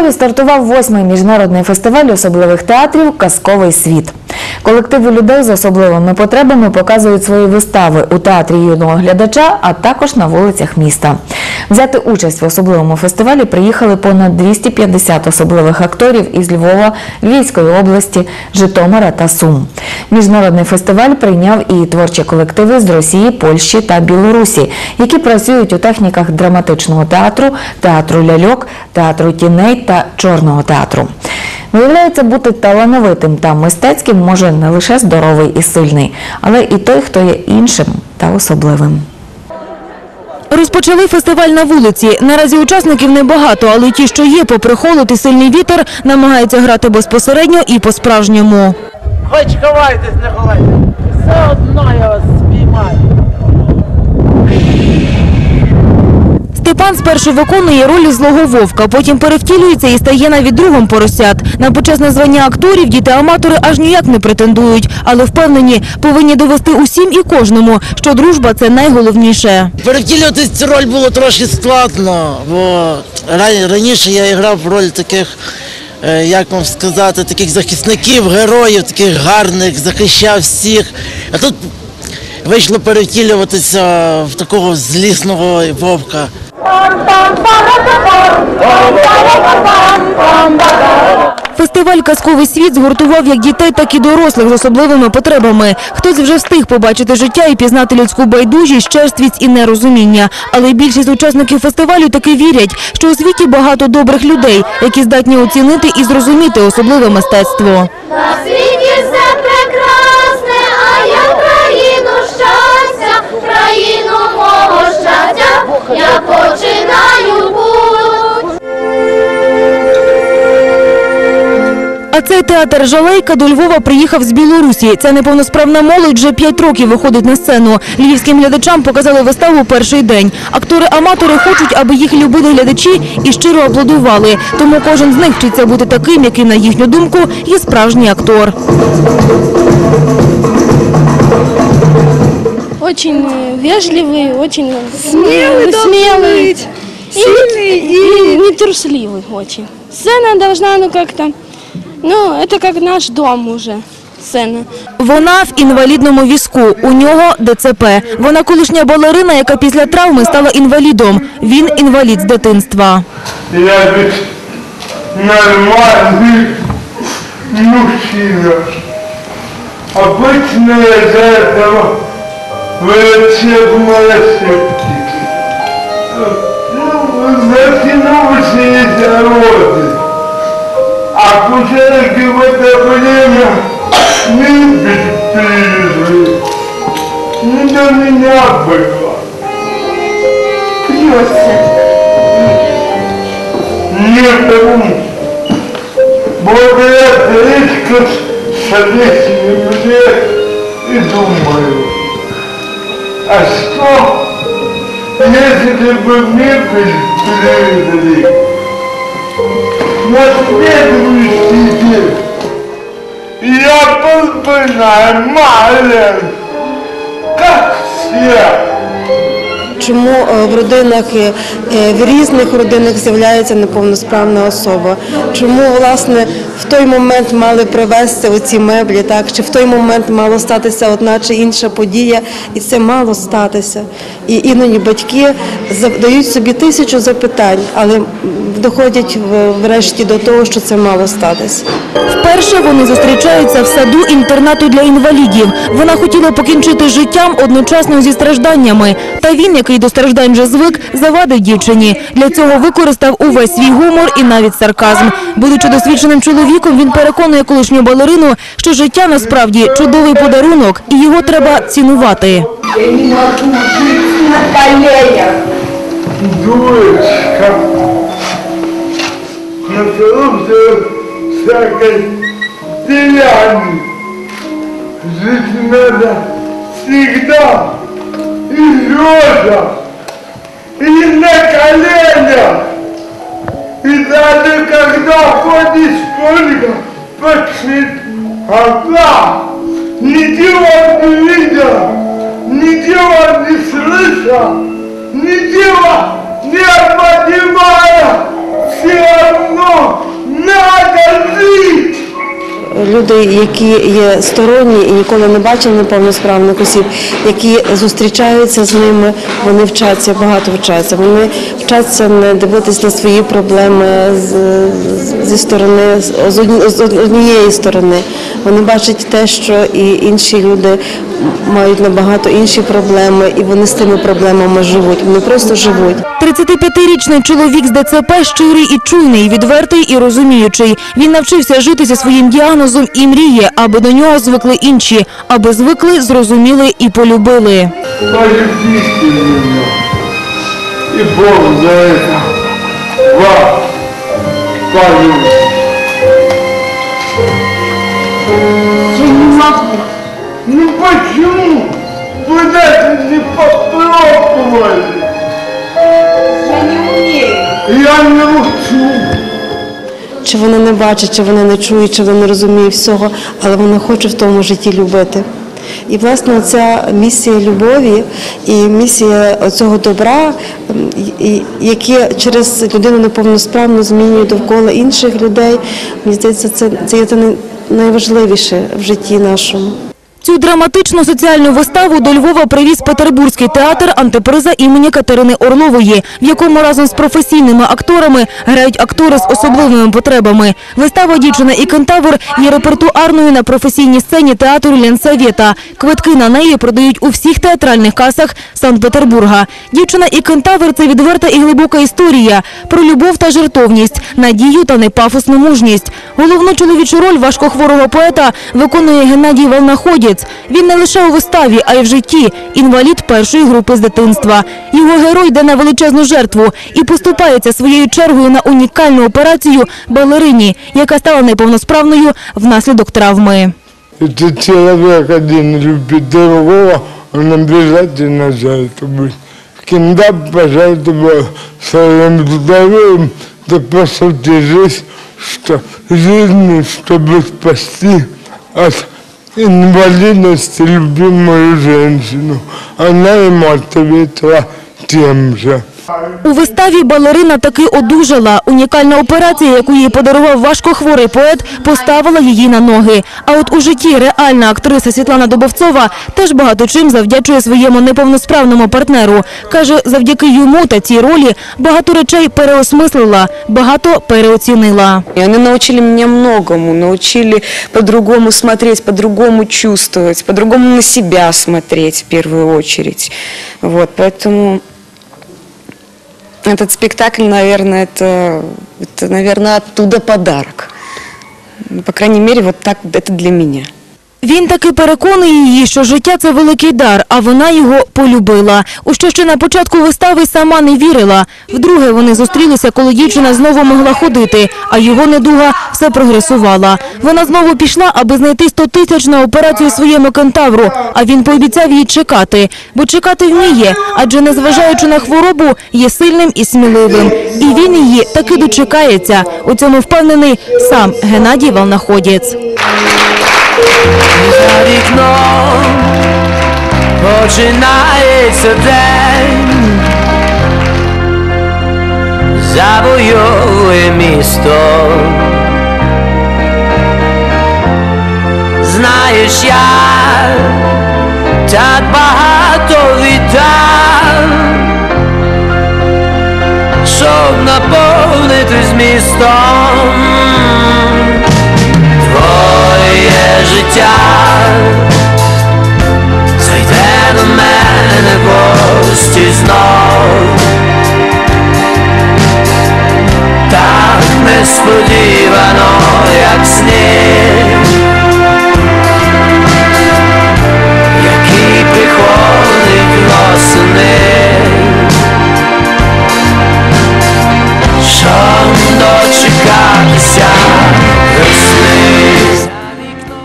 Львові стартував восьмий міжнародний фестиваль особливих театрів Казковий світ. Колективи людей з особливими потребами показують свої вистави у театрі юного глядача, а також на вулицях міста. Взяти участь в особливому фестивалі приїхали понад 250 особливих акторів із Львова, Львівської області, Житомира та Сум. Міжнародний фестиваль прийняв і творчі колективи з Росії, Польщі та Білорусі, які працюють у техніках драматичного театру, театру ляльок, театру тіней та чорного театру. Виявляється, бути талановитим та мистецьким може не лише здоровий і сильний, але і той, хто є іншим та особливим. Розпочали фестиваль на вулиці. Наразі учасників небагато, але ті, що є, попри холод і сильний вітер, намагаються грати безпосередньо і по-справжньому. Хоч ховайтесь, не ховайтесь. Все одно я вас спіймаю. Степан спершу виконує роль злого вовка, потім перевтілюється і стає навіть другом поросят. На почесне звання акторів діти-аматори аж ніяк не претендують, але впевнені, повинні довести усім і кожному, що дружба – це найголовніше. Перевтілювати цю роль було трошки складно, бо раніше я грав роль таких, е, як вам сказати, таких захисників, героїв, таких гарних, захищав всіх. А тут вийшло перевтілюватися в такого злісного вовка. Фестиваль «Казковий світ» згуртував як дітей, так і дорослих з особливими потребами. Хтось вже встиг побачити життя і пізнати людську байдужість, черствість і нерозуміння. Але більшість учасників фестивалю таки вірять, що у світі багато добрих людей, які здатні оцінити і зрозуміти особливе мистецтво. Прекрасне, а я країну щастя, країну мого щастя, я починаю путь. А цей театр «Жалейка» до Львова приїхав з Білорусі. Ця неповносправна молодь вже п'ять років виходить на сцену. Львівським глядачам показали виставу перший день. Актори-аматори хочуть, аби їх любили глядачі і щиро аплодували. Тому кожен з них вчиться бути таким, який, на їхню думку, є справжній актор очень э, вежливый, очень смелый, смелый, сильный и, нетрусливый очень. Сцена должна, ну как-то, ну это как наш дом уже, сцена. Вона в інвалідному візку. У нього ДЦП. Вона колишня балерина, яка після травми стала інвалідом. Він інвалід з дитинства. Я ведь нормальный мужчина. Обычно я за этого врачебная септики. Ну, затянулся эти роды. А кушерки в это время не пережили. Не до меня было. Не тому. Благодаря речка совестью мне и думаю, А что, если бы мебель перевели на следующий день, я был бы нормален, как все. Чому е, в родинах е, е, в різних родинах з'являється неповносправна особа? Чому власне в той момент мали привезти оці меблі, так чи в той момент мало статися одна чи інша подія, і це мало статися. І іноді батьки задають собі тисячу запитань, але доходять врешті до того, що це мало статися. Вперше вони зустрічаються в саду інтернату для інвалідів. Вона хотіла покінчити життям одночасно зі стражданнями. Та він, який до страждань вже звик, завадив дівчині. Для цього використав увесь свій гумор і навіть сарказм. Будучи досвідченим чоловіком, він переконує колишню балерину, що життя насправді чудовий подарунок, і його треба цінувати. дурочка. Натурался всякой деяний. Жить надо всегда и лежа, и на коленях. И даже когда ходишь только почти одна, ничего не видя, ничего не слыша, ничего не понимая, все одно надо жити. Люди, які є сторонні і ніколи не бачили неповносправних осіб, які зустрічаються з ними, вони вчаться, багато вчаться. Вони вчаться не дивитися на свої проблеми з, зі сторони з однієї сторони. Вони бачать те, що і інші люди мають набагато інші проблеми, і вони з тими проблемами живуть. Вони просто живуть. 35-річний чоловік з ДЦП щирий і чуйний, відвертий і розуміючий. Він навчився жити зі своїм діагнозом і мріє, аби до нього звикли інші, аби звикли, зрозуміли і полюбили. И Бог за это вас полюбит. Ну почему? Вы даже не попробовали. Я не умею. Я не учу. Чи вона не бачить, чи вона не чує, чи вона не розуміє всього, але вона хоче в тому житті любити. І власне ця місія любові і місія цього добра, яке через людину неповносправну змінює довкола інших людей, мені здається, це, це є те найважливіше в житті нашому. Цю драматичну соціальну виставу до Львова привіз Петербурзький театр антиприза імені Катерини Орлової, в якому разом з професійними акторами грають актори з особливими потребами. Вистава «Дівчина і кентавр» є репертуарною на професійній сцені театру Ленсавєта. Квитки на неї продають у всіх театральних касах Санкт-Петербурга. «Дівчина і кентавр» – це відверта і глибока історія про любов та жертовність, надію та непафосну мужність. Головну чоловічу роль важкохворого поета виконує Геннадій Волнаходєць. Він не лише у виставі, а й в житті – інвалід першої групи з дитинства. Його герой йде на величезну жертву і поступається своєю чергою на унікальну операцію балерині, яка стала неповносправною внаслідок травми. Это человек один любит другого, он обязательно за это будет. Когда пожертвовал своим здоровьем, то по сути жизнь, что жизни, чтобы спасти от инвалидности любимую женщину. Она ему ответила тем же. У виставі балерина таки одужала. Унікальна операція, яку їй подарував важкохворий поет, поставила її на ноги. А от у житті реальна актриса Світлана Добовцова теж багато чим завдячує своєму неповносправному партнеру. Каже, завдяки йому та цій ролі багато речей переосмислила, багато переоцінила. И они научили меня многому, научили по-другому смотреть, по-другому чувствовать, по-другому на себя смотреть в первую очередь. Вот, поэтому этот спектакль, наверное, это, это, наверное, оттуда подарок. Ну, По крайней мере, вот так это для меня. Він таки переконує її, що життя – це великий дар, а вона його полюбила. У що ще на початку вистави сама не вірила. Вдруге вони зустрілися, коли дівчина знову могла ходити, а його недуга все прогресувала. Вона знову пішла, аби знайти 100 тисяч на операцію своєму кентавру, а він пообіцяв їй чекати. Бо чекати вміє, адже незважаючи на хворобу, є сильним і сміливим. І він її таки дочекається. У цьому впевнений сам Геннадій Волнаходєць. За вікном починається день, завоює місто. Знаєш, я так багато віддав, щоб наповнити змістом jaar. Zij derde man en worst is nou. Tak me spodiva no jak